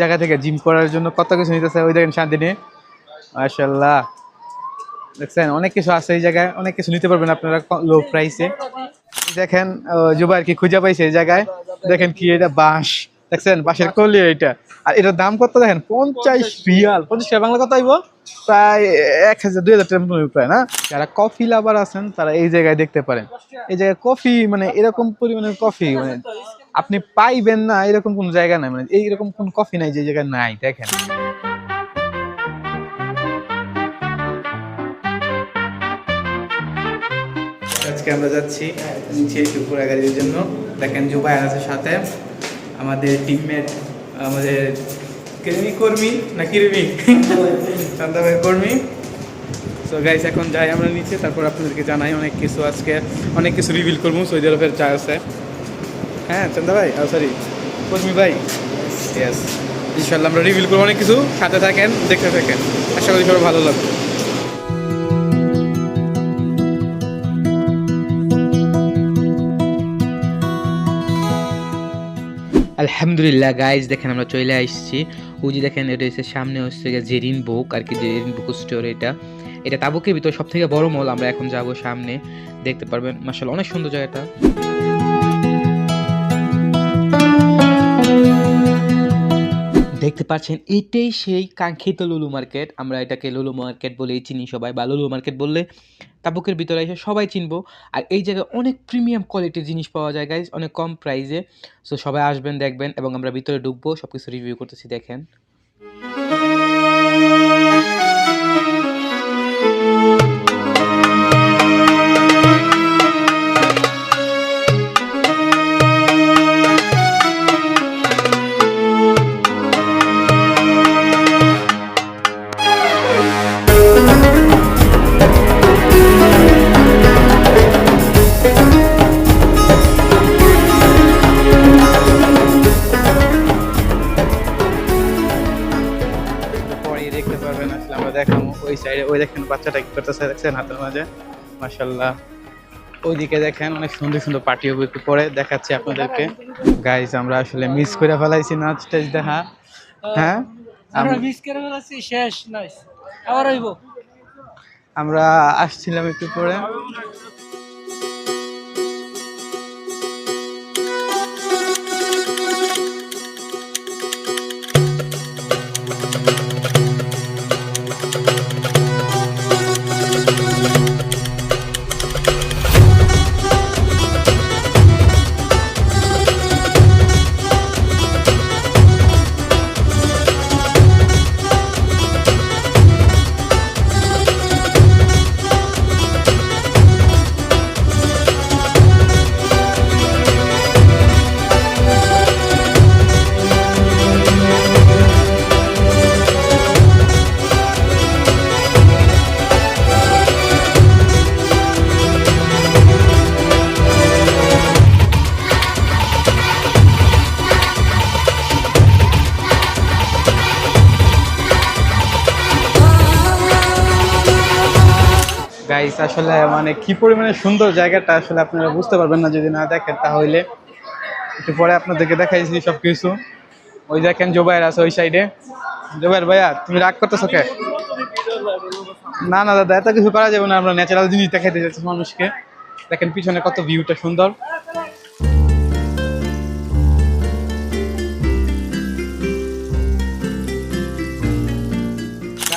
জায়গা থেকে জিম করার জন্য কত কিছু নিতেছে? ওই দেখেন শান্তিনি। মাসাল্লাহ দেখছেন, অনেক কিছু আছে এই জায়গায়। অনেক কিছু নিতে পারবেন আপনারা লো প্রাইসে দেখেন জুবাইর কি খুঁজে পাইছে এই জায়গায়। দেখেন কি এটা বাঁশ। দেখছেন বাঁশের কলি এটা আর এটার দাম কত দেখেন? পঞ্চাশ রিয়াল। পঞ্চাশ টাকা বাংলা কত আইব? প্রায় এক হাজার দুই হাজার টাকা প্রায় না? যারা কফি লাভার আছেন তারা এই জায়গায় দেখতে পারেন। এই জায়গায় কফি মানে এরকম পরিমাণের কফি মানে আপনি পাইবেন না এরকম কোন জায়গা নাই। মানে এইরকম কোন কফি নাই যে জায়গায় নাই দেখেন। আজকে আমরা যাচ্ছি নিচে একটু ঘোরাঘুরির জন্য। দেখেন জুবাই আছে সাথে। আমাদের টিমমেট আমাদের কর্মী কর্মী না কর্মী চান্দাভাই কর্মী। সো গাইস এখন যাই আমরা নিচে, তারপর আপনাদেরকে জানাই অনেক কিছু আজকে। অনেক কিছু রিভিল করব, সৌদি আরবের চা আছে। হ্যাঁ চান্দা ভাই সরি কর্মী ভাই? ইয়েস ইনশাল্লাহ আমরা রিভিল করব অনেক কিছু। সাথে থাকেন, দেখতে থাকেন। আশা করি সবার ভালো লাগবে। আলহামদুলিল্লাহ গাইজ দেখেন আমরা চলে আসছি। ওই যে দেখেন, এটা হচ্ছে সামনে হচ্ছে জেরিন বুক, আর কি জেরিন বুক স্টোর এটা। এটা তাবুকের ভিতর সব থেকে বড় মল আমরা এখন যাব সামনে। দেখতে পারবেন মাসাল অনেক সুন্দর জায়গাটা। দেখতে পাচ্ছেন, এটাই সেই কাঙ্ক্ষিত লুলু মার্কেট আমরা এটাকে লুলু মার্কেট বলেই চিনি সবাই, বা লুলু মার্কেট বললে তাবুকের ভিতরে এসে সবাই চিনবো। আর এই জায়গায় অনেক প্রিমিয়াম কোয়ালিটির জিনিস পাওয়া যায় গাইজ অনেক কম প্রাইসে সো সবাই আসবেন, দেখবেন, এবং আমরা ভিতরে ডুববো সব কিছু রিভিউ করতেছি, দেখেন। সাইডে ওই দেখেন বাচ্চাটা কি করতেছে দেখছেন হাতের মাঝে? মাশাল্লাহ ওইদিকে দেখেন অনেক সুন্দর সুন্দর পার্টি একটু পরে দেখাচ্ছি আপনাদেরকে। গাইজ আমরা আসলে মিস করে ফেলাইছি নাচ টাচ দেখা। হ্যাঁ? আমরা মিস করে ফেলাইছি শেষ নাইস আবার আইব আমরা আসছিলাম একটু পরে। গাইস আসলে মানে কি পরিমাণে সুন্দর জায়গাটা আসলে আপনারা বুঝতে পারবেন না যদি না দেখেন, তাহলে একটু পরে আপনাদেরকে দেখাইছি সব কিছু ওই দেখেন জোবাইর আছে ওই সাইডে জোবাইর ভাইয়া, তুমি রাগ করতেছো কে? না না, দাদা, এত কিছু করা যাবে না, আমরা ন্যাচারাল জিনিস দেখাইতে যাচ্ছি মানুষকে। দেখেন পিছনে কত ভিউটা সুন্দর।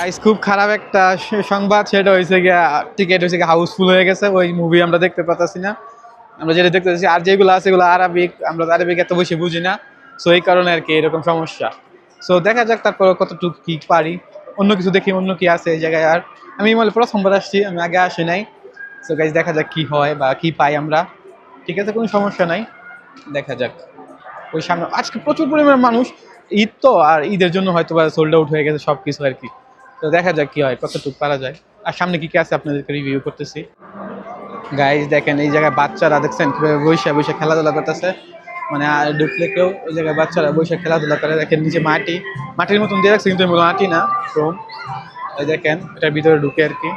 গাইস খুব খারাপ একটা সংবাদ, সেটা হয়েছে গিয়া টিকিট হয়েছে হাউসফুল হয়ে গেছে, ওই মুভি আমরা দেখতে পাচ্ছি না। আমরা যেটা দেখতে পাচ্ছি আর যেগুলো আছে এগুলো আরবিক আমরা আরবিক এত বেশি বুঝি না সো এই কারণে আর কি এরকম সমস্যা। সো দেখা যাক তারপর কতটুকু কি পারি, অন্য কিছু দেখি, অন্য কি আছে এই জায়গায়। আর আমি মানে প্রথমবার আসছি, আমি আগে আসি নাই। সো গাইজ দেখা যাক কি হয় বা কি পাই আমরা। ঠিক আছে, কোনো সমস্যা নাই, দেখা যাক। ওই সামনে, আজকে প্রচুর পরিমাণে মানুষ ঈদ তো, আর ঈদের জন্য হয়তো বা সোল্ড আউট হয়ে গেছে সব কিছু আর কি। তো দেখা যাক কি হয়, কতটুকু পারা যায়। আর সামনে কি কি আছে আপনাদেরকে রিভিউ করতেছি। গাইজ দেখেন, এই জায়গায় বাচ্চারা দেখছেন কীভাবে বসে বসে খেলাধুলা করতেছে। মানে ঢুকলে কেউ ওই জায়গায় বাচ্চারা বসে খেলাধুলা করে। দেখেন, নিচে মাটি। মাটির মতন দিয়ে রাখছে, কিন্তু মাটি না ক্রোম ওই দেখেন, এটার ভিতরে ঢুকে আর কি।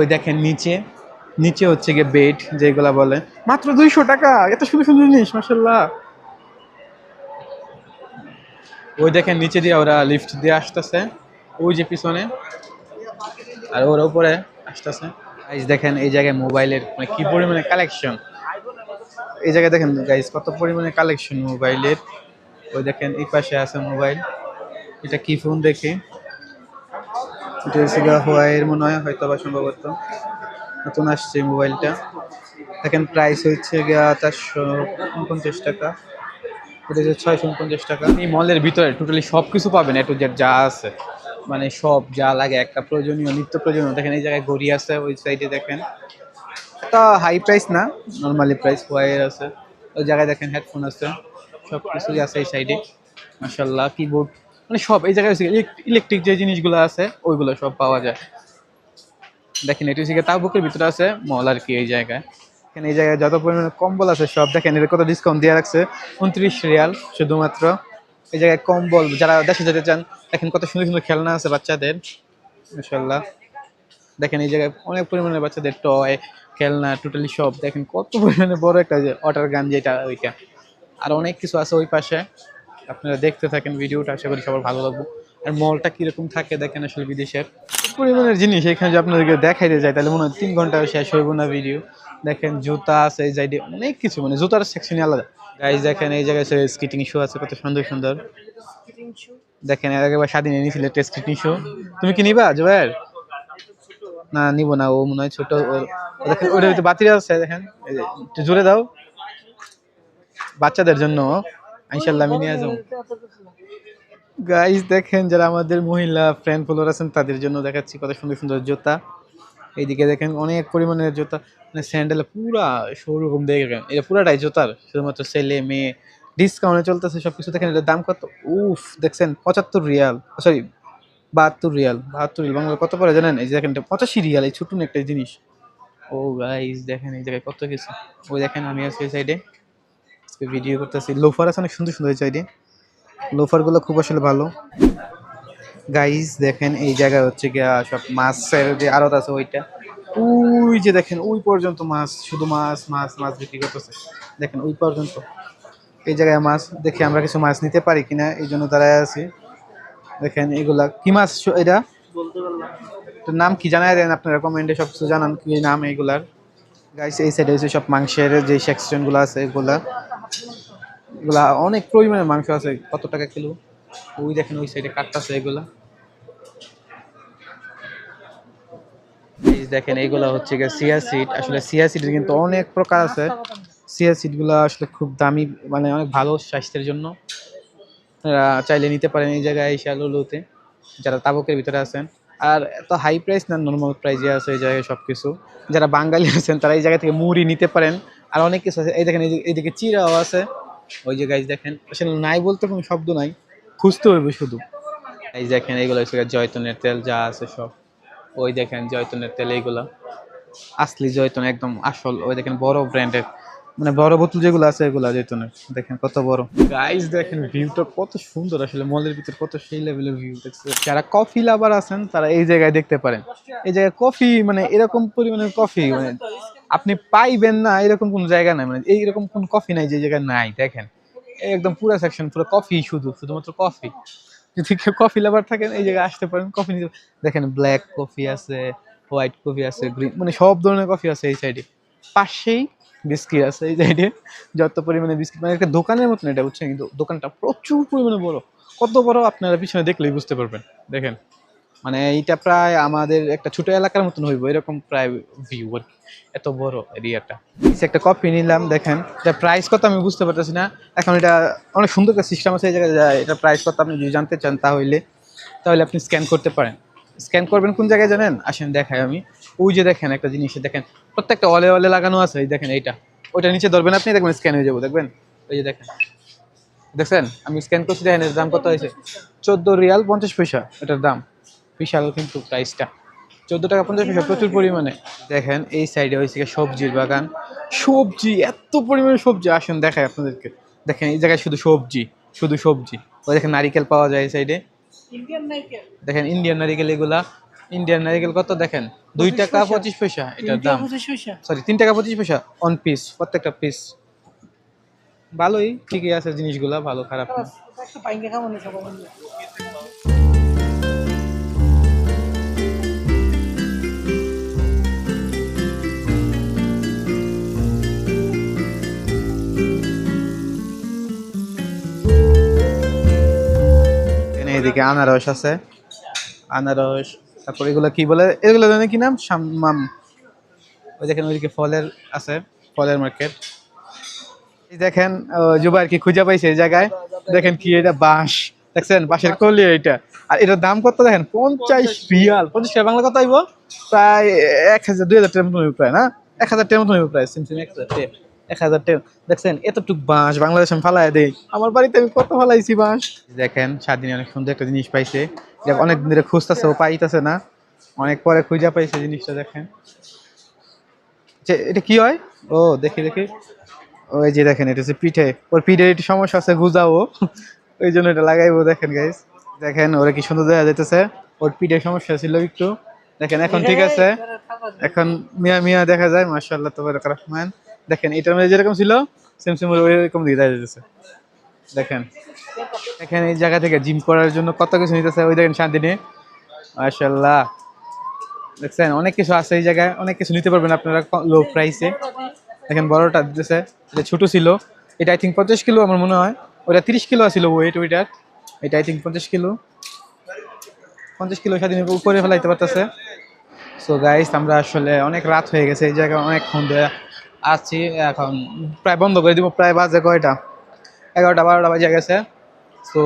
ওই দেখেন, নিচে। নিচে হচ্ছে গিয়ে বেড যেগুলা বলে। মাত্র দুইশো টাকা, এত সুন্দর সুন্দর জিনিস মাসাল্লাহ ওই দেখেন, নিচে দিয়ে ওরা লিফট দিয়ে আসতেছে। ওই যে পিছনে। আর ওর উপরে আসতেছে। গাইজ দেখেন এই জায়গায় মোবাইলের মানে কি পরিমাণে কালেকশন এই জায়গায় দেখেন গাইজ কত পরিমাণে কালেকশন মোবাইলের। ওই দেখেন, এই পাশে আছে মোবাইল। এটা কি ফোন দেখি? এটা হোয়াইয়ের মনে হয় হয়তো বা সম্ভবত। নতুন আসছে মোবাইলটা। দেখেন প্রাইস হচ্ছে গিয়া চারশো উনপঞ্চাশ টাকা। এটা হচ্ছে ছয়শো উনপঞ্চাশ টাকা। এই মলের ভিতরে টোটালি সব কিছু পাবেন জেড যা আছে। মানে সব যা লাগে, একটা প্রয়োজনীয়, নিত্য প্রয়োজনীয়। দেখেন এই জায়গায় ঘড়ি আছে, ওই সাইডে দেখেন। এটা হাই প্রাইস না নর্মালি প্রাইস ওয়াইয়ের আছে। ওই জায়গায় দেখেন হেডফোন আছে সব কিছুই আছে এই সাইডে মাসাল্লাহ কিবোর্ড মানে সব, এই জায়গায় ইলেকট্রিক যে জিনিসগুলো আছে, ওইগুলো সব পাওয়া যায়। দেখেন, এটি হচ্ছে তাবুকের ভিতরে আছে, মল আর কি এই জায়গায়। এখানে এই জায়গায় যত পরিমাণে কম্বল আছে সব, দেখেন, এর কত ডিসকাউন্ট দিয়ে রাখছে উনত্রিশ রিয়াল, শুধুমাত্র। এই জায়গায় কম্বল, যারা দেশে যেতে চান, দেখেন কত সুন্দর সুন্দর খেলনা আছে বাচ্চাদের মাসাল্লাহ দেখেন এই জায়গায় অনেক পরিমাণে বাচ্চাদের টয় খেলনা টোটালি সব। দেখেন কত পরিমাণে বড় একটা যে ওয়াটার গান যেটা ওইটা। আর অনেক কিছু আছে ওই পাশে। আপনারা দেখতে থাকেন ভিডিওটা, আশা করি সবার ভালো লাগবো। আর মলটা কীরকম থাকে দেখেন আসলে বিদেশের। পরিমাণের জিনিস এখানে যে আপনাদেরকে দেখাইতে যায় তাহলে মনে হয় তিন ঘণ্টা শেষ হইব না ভিডিও দেখেন জুতা আছে এই সাইডে অনেক কিছু মানে জুতার সেকশনে আলাদা। গাইজ দেখেন এই জায়গায় স্কিটিং শো আছে, কত সুন্দর সুন্দর। দেখেন, এর আগে স্বাধীন এনেছিল টেস্ট স্কিটিং শো তুমি কি নিবা জুবাইর না, নিব না, ও মনে হয় ছোট দেখেন ওটা হয়তো বাতিল আছে, দেখেন। একটু জোরে দাও। বাচ্চাদের জন্য ইনশাল্লাহ আমি নিয়ে যাব। গাইস দেখেন, যারা আমাদের মহিলা ফ্রেন্ড ফলোয়ার আছেন, তাদের জন্য দেখাচ্ছি কত সুন্দর সুন্দর জুতা। এইদিকে দেখেন অনেক পরিমাণের জুতা মানে স্যান্ডেল পুরা শোরুম দেখেন। এটা পুরাটাই জুতার, শুধুমাত্র ছেলে, মেয়ে ডিসকাউন্টে চলতেছে সবকিছু। দেখেন এটার দাম কত? উফ, দেখছেন, পঁচাত্তর রিয়াল সরি বাহাত্তর রিয়াল বাহাত্তর রিয়াল। বাংলা কত পরে জানেন? এই যে দেখেন পঁচাশি রিয়াল, এই ছোট্ট একটা জিনিস। ও গাইস দেখেন এই জায়গায় কত কিছু। ওই দেখেন আমি আছি এই সাইডে ভিডিও করতেছি। লোফার আছে অনেক সুন্দর সুন্দর এই সাইডে লোফারগুলো খুব আসলে ভালো। গাইস দেখেন এই জায়গায় হচ্ছে গিয়া সব মাছের যে আড়ত আছে ওইটা, ওই যে দেখেন, ওই পর্যন্ত মাছ, শুধু মাছ মাছ মাছ বিক্রি করতেছে। দেখেন, ওই পর্যন্ত। এই জায়গায় মাছ, দেখি আমরা কিছু মাছ নিতে পারি কিনা, এই জন্য দাঁড়ায় আছি। দেখেন, এগুলা কি মাছ এটা? নাম কি জানাই দেন আপনারা কমেন্টে, সব কিছু জানান কি নাম এইগুলার। গাইস এই সাইডে হচ্ছে সব মাংসের যে সেকশনগুলো আছে, এগুলা। এগুলা অনেক পরিমাণে মাংস আছে, কত টাকা কিলো? ওই দেখেন, ওই সাইডে কাটতেছে এগুলা। দেখেন এইগুলা হচ্ছে গিয়ে সিয়া সিট আসলে সিয়া সিটের কিন্তু অনেক প্রকার আছে। সিয়া সিটগুলো আসলে খুব দামি মানে অনেক ভালো স্বাস্থ্যের জন্য। চাইলে নিতে পারেন এই জায়গায় এসে লুলুতে যারা তাবকের ভিতরে আছেন। আর এত হাই প্রাইস না নর্মাল প্রাইসে আছে এই জায়গায় সব কিছু যারা বাঙালি আছেন, তারা এই জায়গা থেকে মুড়ি নিতে পারেন। আর অনেক কিছু আছে। এই দেখেন এইদিকে চিরাও আছে। ওই জায়গায় দেখেন। আসলে নাই বলতে কোনো শব্দ নাই। খুঁজতে হইবে শুধু। এই দেখেন এইগুলো জয়তনের তেল যা আছে সব। ওই দেখেন জয়তনের তেল এইগুলা। আসলি জয়তন একদম আসল ওই দেখেন বড় ব্র্যান্ডের। মানে বড় বোতল যেগুলো আছে এগুলো জয়তনের। দেখেন কত বড়। গাইস দেখেন ভিউটা কত সুন্দর আসলে মলের ভিতর কত সেই লেভেলের ভিউ দেখছে যারা কফি লাভার আছেন তারা এই জায়গায় দেখতে পারেন। এই জায়গায় কফি মানে এরকম পরিমাণের কফি মানে আপনি পাইবেন না এরকম কোন জায়গা নাই। মানে এইরকম কোন কফি নাই যে জায়গায় নাই দেখেন। একদম পুরো সেকশন পুরো কফি শুধু, শুধুমাত্র কফি যদি কেউ কফি লাভার থাকেন, এই জায়গায় আসতে পারেন কফি নিতে দেখেন ব্ল্যাক কফি আছে হোয়াইট কফি আছে গ্রিন মানে সব ধরনের কফি আছে এই সাইডে পাশেই বিস্কিট আছে এই সাইডে যত পরিমাণে বিস্কিট মানে একটা দোকানের মতন এটা, বুঝছেন? কিন্তু দোকানটা প্রচুর পরিমাণে বড়। কত বড় আপনারা পিছনে দেখলেই বুঝতে পারবেন। দেখেন। মানে এইটা প্রায় আমাদের একটা ছোট এলাকার মতন হইব, এরকম প্রায় ভিউ আর কি। এত বড় এরিয়াটা একটা কফি নিলাম, দেখেন, এটা প্রাইস কত আমি বুঝতে পারতেছি না। এখন এটা অনেক সুন্দর একটা সিস্টেম আছে, এই জায়গায় এটা প্রাইস কত আপনি যদি জানতে চান তাহলে তাহলে আপনি স্ক্যান করতে পারেন। স্ক্যান করবেন কোন জায়গায় জানেন? আসেন, দেখাই আমি। ওই যে দেখেন একটা জিনিস দেখেন, প্রত্যেকটা অলে অলে লাগানো আছে, এই দেখেন এইটা। ওইটা নিচে ধরবেন আপনি, দেখবেন স্ক্যান হয়ে যাব, দেখবেন? ওই যে দেখেন। দেখছেন? আমি স্ক্যান করছি, দেখেন, এর দাম কত হয়েছে? চোদ্দ রিয়াল পঞ্চাশ পয়সা, এটার দাম। বিশাল কিন্তু প্রাইসটা চোদ্দ টাকা পঞ্চাশ পয়সা প্রচুর পরিমাণে। দেখেন এই সাইডে হয়েছে সবজির বাগান। সবজি এত পরিমাণে সবজি। আসুন দেখাই আপনাদেরকে। দেখেন এই জায়গায় শুধু সবজি শুধু সবজি। ওই দেখেন নারিকেল পাওয়া যায় এই সাইডে দেখেন ইন্ডিয়ান নারিকেল এগুলা। ইন্ডিয়ান নারিকেল কত দেখেন? দুই টাকা পঁচিশ পয়সা এটার দাম। সরি তিন টাকা পঁচিশ পয়সা অন পিস প্রত্যেকটা পিস ভালোই ঠিকই আছে জিনিসগুলা ভালো খারাপ না। এদিকে আনারস আছে। আনারস তারপর এগুলো কি বলে? এগুলো কি নাম? সাম্মাম। ওই দেখেন ওইদিকে ফলের আছে ফলের মার্কেট দেখেন আহ, জুবাইর কি খুঁজে পাইছে এই জায়গায়? দেখেন কি এটা বাঁশ। দেখছেন? বাঁশের কলি এটা আর এটার দাম কত দেখেন? পঞ্চাশ রিয়াল। পঞ্চাশ বাংলা কত আইব? প্রায় এক হাজার দুই হাজার মতো প্রায় না? এক হাজার হইবো প্রায় সিমসিম এক হাজার টাকা। এক হাজার দেখছেন, এতটুক বাঁশ, বাংলাদেশে ফালাই দেই। আমার বাড়িতে আমি কত ফালাইছি বাঁশ। দেখেন, স্বাধীন অনেক সুন্দর একটা জিনিস পাইছে। অনেক দিন ধরে খুঁজতেছে, ও পাইতেছে না। অনেক পরে খুঁজে পাইছে জিনিসটা, দেখেন। যে এটা কি হয়? ও, দেখি দেখি। ওই যে দেখেন, এটা হচ্ছে পিঠে। ওর পিঠে একটু সমস্যা আছে, গুজাও। ওই জন্য এটা লাগাইবো, দেখেন গাইস দেখেন, ওরা কি সুন্দর দেখা যাইতেছে। ওর পিঠে সমস্যা ছিল একটু। দেখেন, এখন ঠিক আছে। এখন মিয়া মিয়া দেখা যায়, মাশাআল্লাহ তাবারাক রহমান। দেখেন এটার মধ্যে যেরকম ছিল সেম সেম ওইরকম দিয়ে যাইতেছে। দেখেন দেখেন এই জায়গা থেকে জিম করার জন্য কত কিছু নিতেছে, ওই দেখেন শান্তিনি মাশাআল্লাহ। দেখছেন, অনেক কিছু আছে এই জায়গায়, অনেক কিছু নিতে পারবেন আপনারা লো প্রাইসে দেখেন, বড়টা দিতেছে, এটা ছোটো ছিল। এটা আই থিঙ্ক পঞ্চাশ কিলো আমার মনে হয়। ওটা তিরিশ কিলো ছিল ওয়েট ওইটার। এটা আই থিঙ্ক পঞ্চাশ কিলো। পঞ্চাশ কিলো স্বাধীন উপরে ফেলাইতে পারতেছে। সো গাইস আমরা আসলে অনেক রাত হয়ে গেছে, এই জায়গায় অনেকক্ষণ ধরে আছি এখন। প্রায় বন্ধ করে দিব, প্রায় বাজে কয়টা? এগারোটা, বারোটা বাজে গেছে। তো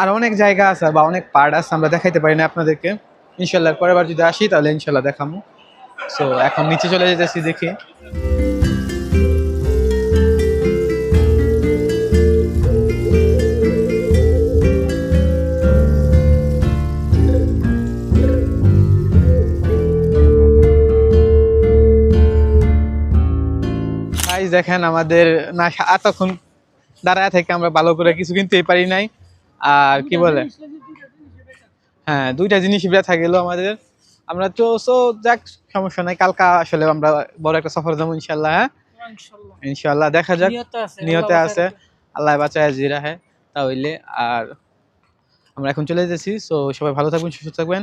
আর অনেক জায়গা আছে বা অনেক পার্ট আছে, আমরা দেখাইতে পারি না আপনাদেরকে। ইনশাল্লাহ পরের বার যদি আসি, তাহলে ইনশাল্লাহ দেখামো। সো এখন নিচে চলে যেতেছি, দেখি। গাইস দেখেন আমাদের না এতক্ষণ দাঁড়ায় থেকে আমরা ভালো করে কিছু কিনতেই পারি নাই। আর কি বলে? হ্যাঁ দুইটা জিনিস বেড়ে থাকল আমাদের। আমরা তো সো যাক সমস্যা নাই। কালকা আসলে আমরা বড় একটা সফর যাব ইনশাল্লাহ হ্যাঁ? ইনশাল্লাহ। দেখা যাক। নিয়তে আছে, আল্লাহ বাঁচায় জিরা হ্যাঁ? তাহলে আর আমরা এখন চলে যেতেছি। সো সবাই ভালো থাকবেন সুস্থ থাকবেন।